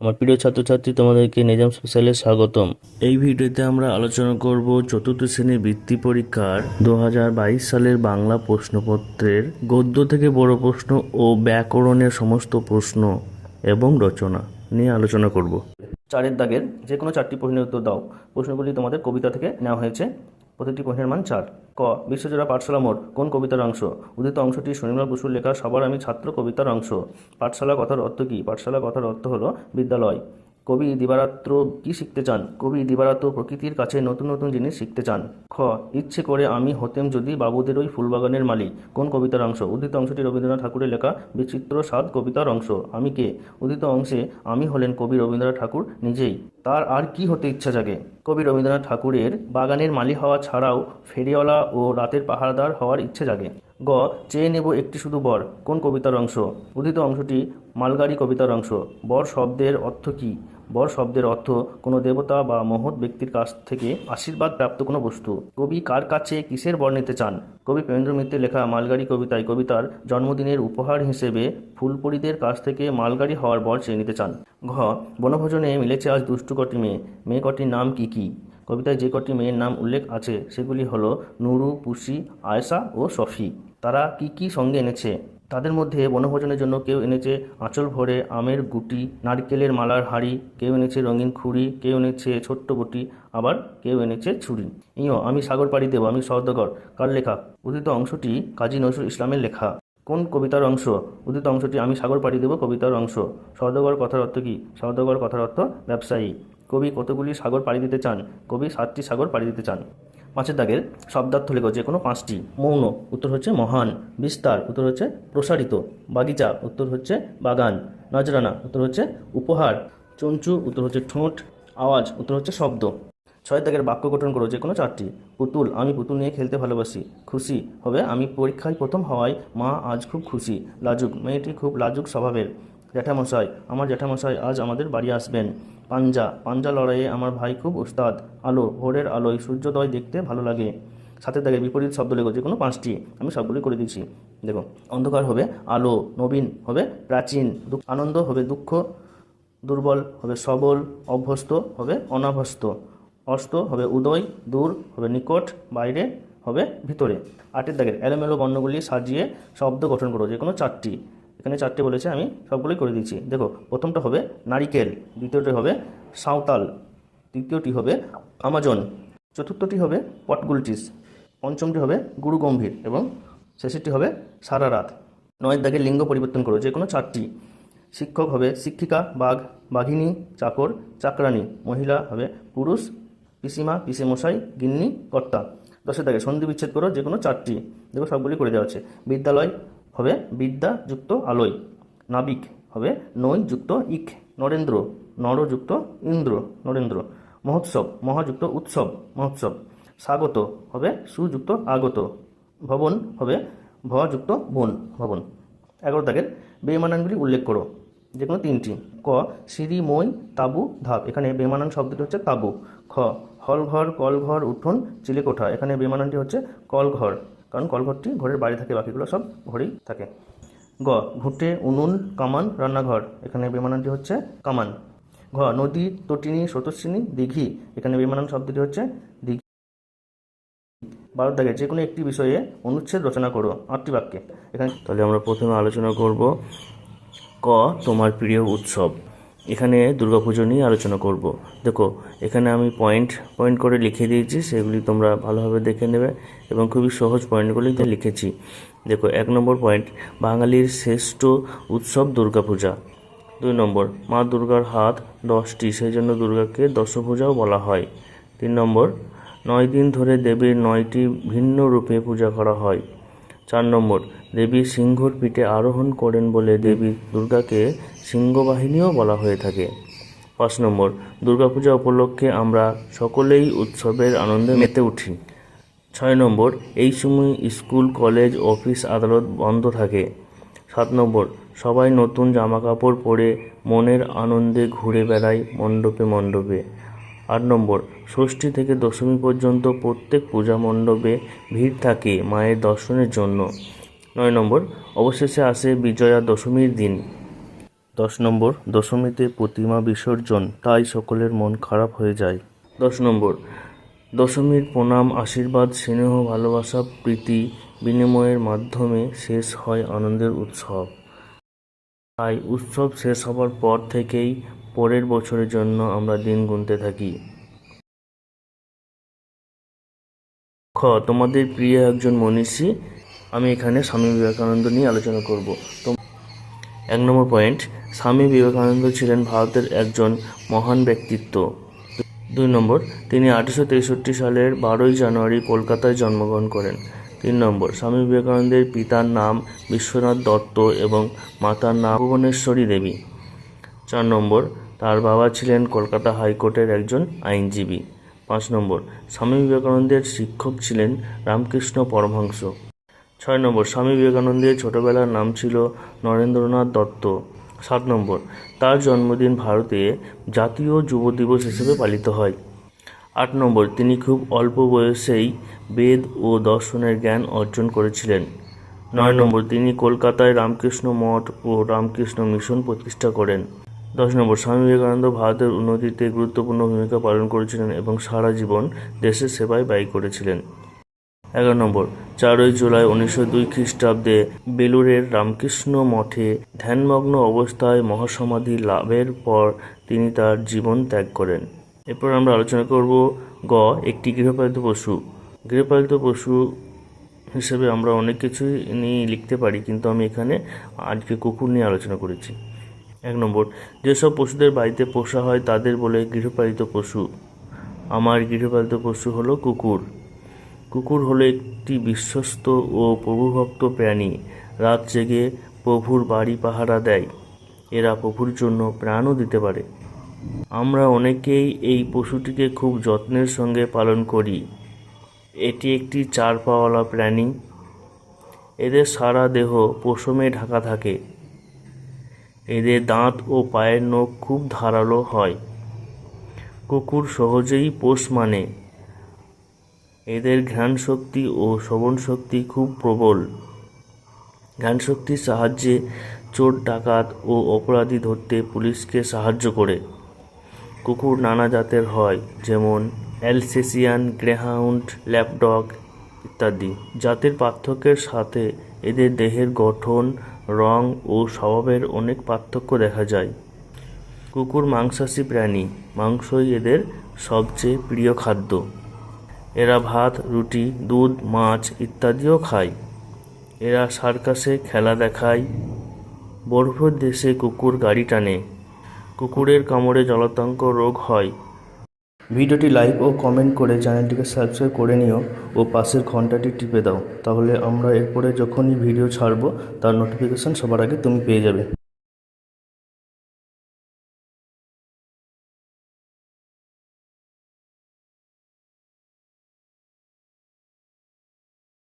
আমার প্রিয় ছাত্রছাত্রী, তোমাদেরকে নিজাম স্পেশালে স্বাগতম। এই ভিডিওতে আমরা আলোচনা করব চতুর্থ শ্রেণির বৃত্তি পরীক্ষার দু হাজার বাইশ সালের বাংলা প্রশ্নপত্রের গদ্য থেকে বড় প্রশ্ন ও ব্যাকরণের সমস্ত প্রশ্ন এবং রচনা নিয়ে আলোচনা করব। চারের দাগের যে কোনো চারটি প্রশ্নের উত্তর দাও। প্রশ্নগুলি তোমাদের কবিতা থেকে নেওয়া হয়েছে। প্রতিটি প্রশ্নের মান চার। ক, বিশ্বজোড়া পাঠশালা মোট কোন কবিতার অংশ? উদিত অংশটি সুনির্মল বসুর লেখা, সবার আমি ছাত্র কবিতার অংশ। পাঠশালা কথার অর্থ কী? পাঠশালা কথার অর্থ হলো বিদ্যালয়। কবি দিবারাত্র কি শিখতে চান? কবি দিবারাত্র প্রকৃতির কাছে নতুন নতুন জিনিস শিখতে চান। খ, ইচ্ছে করে আমি হতেম যদি বাবুদের ওই ফুলবাগানের মালিক। কোন কবিতার অংশ? উদিত অংশটি রবীন্দ্রনাথ ঠাকুরের লেখা, বিচিত্র স্বাদ কবিতার অংশ। আমি কে? উদিত অংশে আমি হলেন কবি রবীন্দ্রনাথ ঠাকুর নিজেই। তার আর কি হতে ইচ্ছা জাগে? কবি রবীন্দ্রনাথ ঠাকুরের বাগানের মালি হওয়া ছাড়াও ফেরিওয়ালা ও রাতের পাহারাদার হওয়ার ইচ্ছে জাগে। গ, চেয়ে নেব একটি শুধু বর। কোন কবিতার অংশ? উদিত অংশটি মালগাড়ি কবিতার অংশ। বর শব্দের অর্থ কী? বর শব্দের অর্থ কোনো দেবতা বা মহৎ ব্যক্তির কাছ থেকে আশীর্বাদ প্রাপ্ত কোনো বস্তু। কবি কার কাছে কিসের বর নিতে চান? কবি প্রেমেন্দ্র মিত্রের লেখা মালগাড়ি কবিতায় কবিতার জন্মদিনের উপহার হিসেবে ফুলপরিদের কাছ থেকে মালগাড়ি হওয়ার বর চেয়ে নিতে চান। ঘ, বনভোজনে মিলেছে আজ দুষ্টু কটি মেয়ে। মেয়ে কটির নাম কি কি? কবিতায় যে কটি মেয়ের নাম উল্লেখ আছে, সেগুলি হলো নুরু, পুষি, আয়েশা ও সফি তারা কি কি সঙ্গে এনেছে? তাদের মধ্যে বনভোজনের জন্য কেউ এনেছে আঁচল ভরে আমের গুটি, নারকেলের মালার হাড়ি, কেউ এনেছে রঙিন খুঁড়ি, কেউ এনেছে ছোট্ট বটি, আবার কেউ এনেছে ছুরি। ইও আমি সাগর পাড়ি দেব, আমি সওদাগর। কার লেখা? উদিত অংশটি কাজী নজরুল ইসলামের লেখা। কোন কবিতার অংশ? উদিত অংশটি আমি সাগর পাড়ি দেব, কবিতার অংশ। সওদাগর কথার অর্থ কী? সওদাগর কথার অর্থ ব্যবসায়ী। কবি কতগুলি সাগর পাড়ি দিতে চান? কবি সাতটি সাগর পাড়ি দিতে চান। পাঁচের দাগের শব্দার্থ লেখো যে কোনো পাঁচটি, মৌন, উত্তর হচ্ছে মহান, বিস্তার, উত্তর হচ্ছে প্রসারিত, বাগিচা, উত্তর হচ্ছে বাগান, নজরানা, উত্তর হচ্ছে উপহার, চঞ্চু, উত্তর হচ্ছে ঠোঁট, আওয়াজ, উত্তর হচ্ছে শব্দ। ছয় দাগের বাক্য গঠন করো যে কোনো চারটি, পুতুল, আমি পুতুল নিয়ে খেলতে ভালোবাসি, খুশি, হবে আমি পরীক্ষায় প্রথম হওয়ায়, মা আজ খুব খুশি, লাজুক, মেয়েটি খুব লাজুক স্বভাবের, জ্যাঠামশাই, আমার জ্যাঠামশাই আজ আমাদের বাড়ি আসবেন। পাঞ্জা পাঞ্জা লড়াইয়ে আমার ভাই খুব উস্তাদ। আলো, ভোরের আলোয় সূর্যোদয় দেখতে ভালো লাগে। সাথে দাগের বিপরীত শব্দ লেগো যে কোনো পাঁচটি। আমি সবগুলি করে দিচ্ছি দেখো, অন্ধকার হবে আলো, নবীন হবে প্রাচীন আনন্দ হবে দুঃখ, দুর্বল হবে সবল, অভ্যস্ত হবে অনাভ্যস্ত, অস্ত হবে উদয়, দূর হবে নিকট, বাইরে হবে ভিতরে। আটের দাগের এলোমেলো বর্ণগুলি সাজিয়ে শব্দ গঠন করো যে কোনো চারটি। এখানে চারটে বলেছে, আমি সবগুলোই করে দিচ্ছি দেখো, প্রথমটা হবে নারিকেল, দ্বিতীয়টি হবে সাঁওতাল, তৃতীয়টি হবে আমাজন, চতুর্থটি হবে পটগুলটিস, পঞ্চমটি হবে গুরু গম্ভীর এবং শেষেরটি হবে সারা রাত নয়ের দাগের লিঙ্গ পরিবর্তন করো, যে কোনো চারটি। শিক্ষক হবে শিক্ষিকা, বাঘ, বাঘিনী, চাকর, চাকরানী, মহিলা হবে পুরুষ, পিসিমা, পিসেমশাই, গিন্নি, কর্তা। দশের দাগে সন্ধি বিচ্ছেদ করো, যে কোনো চারটি। দেখো সবগুলি করে দেওয়া আছে বিদ্যালয় হবে বিদ্যা যুক্ত আলোয়। নাবিক হবে নৈ যুক্ত ইক নরেন্দ্র নর যুক্ত ইন্দ্র, নরেন্দ্র। মহোৎসব, মহাযুক্ত উৎসব, মহোৎসব। স্বাগত হবে সুযুক্ত আগত। ভবন হবে ভ যুক্ত বন, ভবন। এগারো দাগের বেমানানগুলি উল্লেখ করো। যে কোনো তিনটি। ক, সিঁড়ি, মই, তাবু, ধাপ। এখানে বেমানান শব্দটি হচ্ছে তাবু। খ, হলঘর, কলঘর, উঠোন, চিলেকোঠা। এখানে বেমানানটি হচ্ছে কলঘর। কারণ কলঘরটি ঘরের বাইরে থাকে, বাকিগুলো সব ঘরেই থাকে। গ, ঘুঁটে, উনুন, কামান, রান্নাঘর। এখানে বেমানানটি হচ্ছে কামান। ঘ, নদী, তটিনী স্রোতস্বিনী দিঘি। এখানে বেমানান শব্দটি হচ্ছে দিঘি। বারো যে কোনো একটি বিষয়ে অনুচ্ছেদ রচনা করো। আটটি বাক্যে। এখানে তাহলে আমরা প্রথমে আলোচনা করব, ক, তোমার প্রিয় উৎসব। এখানে দুর্গাপুজো নিয়ে আলোচনা করব। দেখো, এখানে আমি পয়েন্ট পয়েন্ট করে লিখে দিয়েছি, সেগুলি তোমরা ভালোভাবে দেখে নেবে এবং খুবই সহজ পয়েন্টগুলি দিয়ে লিখেছি। দেখো, এক নম্বর পয়েন্ট বাঙালির শ্রেষ্ঠ উৎসব দুর্গাপূজা দুই নম্বর, মা দুর্গার হাত দশটি, সেই জন্য দুর্গাকে দশভূজাও বলা হয়। তিন নম্বর, নয় দিন ধরে দেবীর নয়টি ভিন্ন রূপে পূজা করা হয়। চার নম্বর, দেবী সিংহর পিঠে আরোহণ করেন বলে দেবী দুর্গাকে সিংহবাহিনীও বলা হয়ে থাকে। পাঁচ নম্বর, দুর্গাপূজা উপলক্ষে আমরা সকলেই উৎসবের আনন্দে মেতে উঠি। ছয় নম্বর, এই সময় স্কুল, কলেজ, অফিস, আদালত বন্ধ থাকে। সাত নম্বর, সবাই নতুন জামাকাপড় পরে মনের আনন্দে ঘুরে বেড়ায় মণ্ডপে মণ্ডপে। আট নম্বর, ষষ্ঠী থেকে দশমী পর্যন্ত প্রত্যেক পূজা মণ্ডপে ভিড় থাকে মায়ের দর্শনের জন্য। নয় নম্বর, অবশেষে আসে বিজয়া দশমীর দিন। দশ নম্বর, দশমীতে প্রতিমা বিসর্জন, তাই সকলের মন খারাপ হয়ে যায়। দশ নম্বর, দশমীর প্রণাম, আশীর্বাদ, স্নেহ, ভালোবাসা, প্রীতি বিনিময়ের মাধ্যমে শেষ হয় আনন্দের উৎসব। তাই উৎসব শেষ হবার পর থেকেই পরের বছরের জন্য আমরা দিন গুনতে থাকি। খ, তোমাদের প্রিয় একজন মনীষী, আমি এখানে স্বামী বিবেকানন্দ নিয়ে আলোচনা করব। এক নম্বর পয়েন্ট, স্বামী বিবেকানন্দ ছিলেন ভারতের একজন মহান ব্যক্তিত্ব। দুই নম্বর, তিনি আঠারোশো তেষট্টি সালের বারোই জানুয়ারি কলকাতায় জন্মগ্রহণ করেন। তিন নম্বর, স্বামী বিবেকানন্দের পিতার নাম বিশ্বনাথ দত্ত এবং মাতার নাম ভুবনেশ্বরী দেবী। চার নম্বর তার বাবা ছিলেন কলকাতা হাইকোর্টের একজন আইনজীবী। পাঁচ নম্বর, স্বামী বিবেকানন্দের শিক্ষক ছিলেন রামকৃষ্ণ পরমহংস। ছয় নম্বর, স্বামী বিবেকানন্দের ছোটবেলার নাম ছিল নরেন্দ্রনাথ দত্ত। সাত নম্বর, তার জন্মদিন ভারতে জাতীয় যুব দিবস হিসেবে পালিত হয়। আট নম্বর, তিনি খুব অল্প বয়সেই বেদ ও দর্শনের জ্ঞান অর্জন করেছিলেন। নয় নম্বর, তিনি কলকাতায় রামকৃষ্ণ মঠ ও রামকৃষ্ণ মিশন প্রতিষ্ঠা করেন। দশ নম্বর, স্বামী বিবেকানন্দ ভারতের উন্নতিতে গুরুত্বপূর্ণ ভূমিকা পালন করেছিলেন এবং সারা জীবন দেশের সেবায় ব্যয় করেছিলেন। এগারো নম্বর, চারই জুলাই উনিশশো দুই খ্রিস্টাব্দে বেলুরের রামকৃষ্ণ মঠে ধ্যানমগ্ন অবস্থায় মহাসমাধি লাভের পর তিনি তার জীবন ত্যাগ করেন। এরপর আমরা আলোচনা করব গ, একটি গৃহপালিত পশু। গৃহপালিত পশু হিসেবে আমরা অনেক কিছুই নিয়ে লিখতে পারি, কিন্তু আমি এখানে আজকে কুকুর নিয়ে আলোচনা করেছি। এক নম্বর, যেসব পশুদের বাড়িতে পোষা হয় তাদের বলে গৃহপালিত পশু। আমার গৃহপালিত পশু হলো কুকুর। কুকুর হলো একটি বিশ্বস্ত ও প্রভুভক্ত প্রাণী। রাত জেগে প্রভুর বাড়ি পাহারা দেয়। এরা প্রভুর জন্য প্রাণও দিতে পারে। আমরা অনেকেই এই পশুটিকে খুব যত্নের সঙ্গে পালন করি। এটি একটি চার পাওয়ালা প্রাণী। এদের সারা দেহ পশমে ঢাকা থাকে। এদের দাঁত ও পায়ের নখ খুব ধারালো হয়। কুকুর সহজেই পোষ মানে। এদের ঘ্রাণ শক্তি ও শ্রবণ শক্তি খুব প্রবল। ঘ্রাণ শক্তির সাহায্যে চোর, ডাকাত ও অপরাধী ধরতে পুলিশকে সাহায্য করে। কুকুর নানা জাতের হয়, যেমন অ্যালসেসিয়ান, গ্রেহাউন্ড, ল্যাপডগ ইত্যাদি। জাতের পার্থক্যের সাথে এদের দেহের গঠন, রং ও স্বভাবের অনেক পার্থক্য দেখা যায়। কুকুর, মাংসাশী প্রাণী, মাংসই এদের সবচেয়ে প্রিয় খাদ্য। এরা ভাত, রুটি, দুধ, মাছ ইত্যাদিও খায়। এরা সার্কাসে খেলা দেখায়। বরফের দেশে কুকুর গাড়ি টানে। কুকুরের কামড়ে জলাতঙ্ক রোগ হয়। ভিডিওটি লাইক ও কমেন্ট করে চ্যানেলটিকে সাবস্ক্রাইব করে নিও ও পাশের ঘন্টাটি টিপে দাও। তাহলে আমরা এরপরে যখনই ভিডিও ছাড়বো, তার নোটিফিকেশান সবার আগে তুমি পেয়ে যাবে।